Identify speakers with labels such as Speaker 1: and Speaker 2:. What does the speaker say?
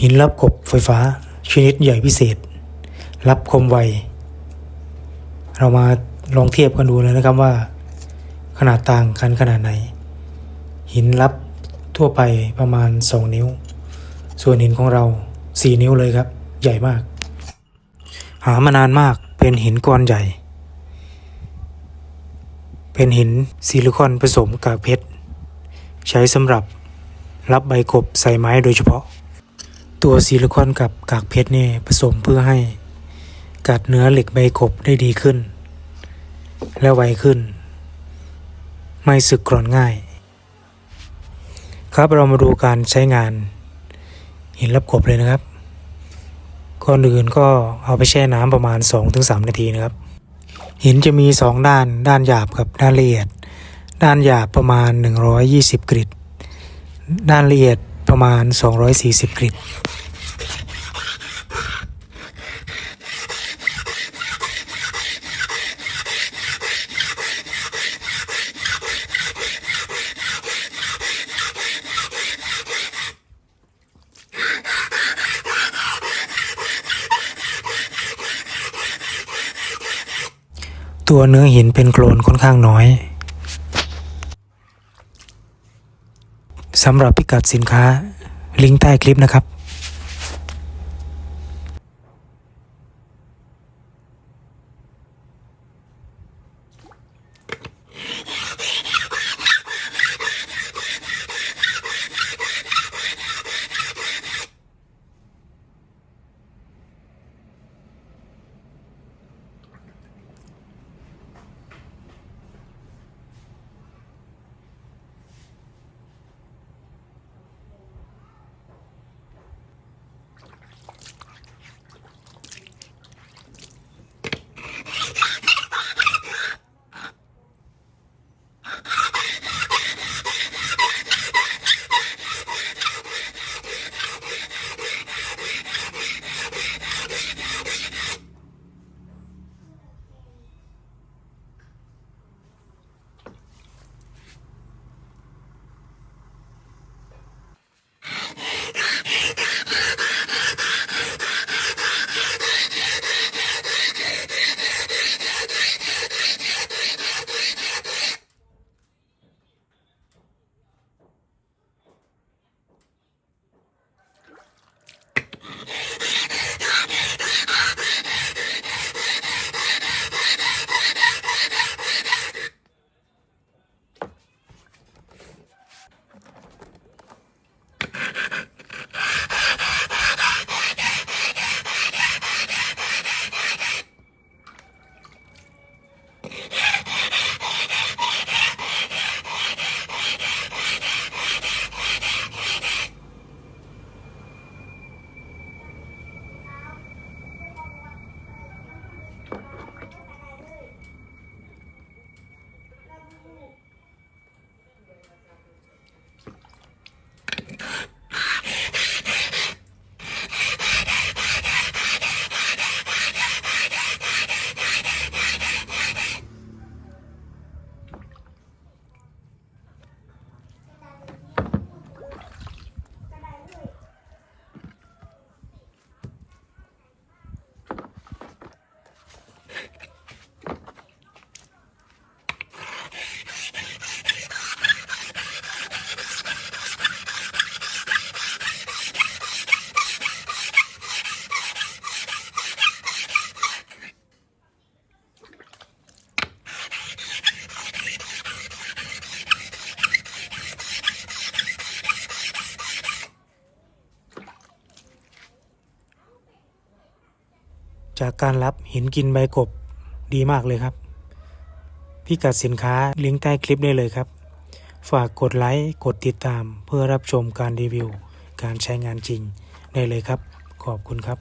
Speaker 1: หินรับกบไฟฟ้าชนิดใหญ่พิเศษ รับคมไว เรามาลองเทียบกันดูเลยนะครับว่า ขนาดต่างกันขนาดไหน หินรับทั่วไปประมาณ 2 นิ้ว ส่วนหินของเรา 4 นิ้วเลยครับ ใหญ่มาก หามานานมากเป็นหินก้อนใหญ่ เป็นหินซิลิคอนผสมกากเพชร ใช้สำหรับรับใบกบใส่ไม้โดยเฉพาะ ตัวซิลิคอนกับกากเพชรเนี่ยผสมเพื่อให้กัดเนื้อเหล็กใบกบได้ดีขึ้น และไวขึ้น ไม่สึกกร่อนง่าย ครับเรามาดูการใช้งาน หินรับกบเลยนะครับก่อนอื่นก็เอาไปแช่น้ำประมาณ 2-3 นาทีนะครับ หินจะมี 2 ด้าน ด้านหยาบกับด้านละเอียด ด้านหยาบประมาณ 120 กริตด้านละเอียดประมาณ 240 กริต ตัวเนื้อหินเป็นโคลนค่อนข้างน้อยสำหรับพิกัดสินค้าลิงก์ใต้คลิปนะครับ จากการรับหินกินใบกบดีมากเลยครับ พิกัดสินค้าลิงก์ใต้คลิปได้เลยครับ ฝากกดไลค์ กดติดตามเพื่อรับชมการรีวิว การใช้งานจริงได้เลยครับ ขอบคุณครับ